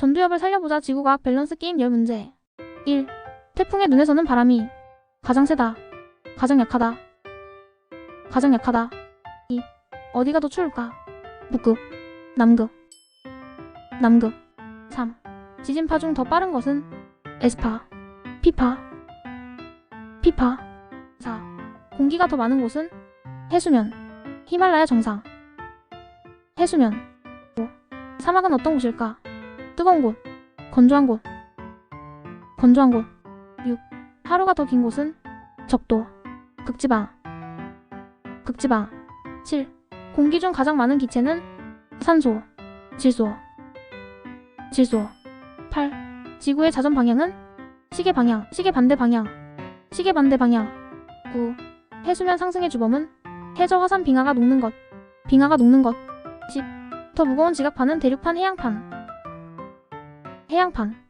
전두엽을 살려보자 지구과학 밸런스 게임 열 문제 1. 태풍의 눈에서는 바람이 가장 세다. 가장 약하다. 가장 약하다. 2. 어디가 더 추울까? 북극, 남극, 남극. 3. 지진파 중 더 빠른 것은 에스파, 피파, 피파. 4. 공기가 더 많은 곳은 해수면, 히말라야 정상, 해수면. 5. 사막은 어떤 곳일까? 뜨거운 곳, 건조한 곳, 건조한 곳. 6. 하루가 더 긴 곳은 적도, 극지방, 극지방. 7. 공기 중 가장 많은 기체는 산소, 질소, 질소. 8. 지구의 자전 방향은 시계 방향, 시계 반대 방향, 시계 반대 방향. 9. 해수면 상승의 주범은 해저 화산 빙하가 녹는 것, 빙하가 녹는 것. 10. 더 무거운 지각판은 대륙판 해양판, 해양판.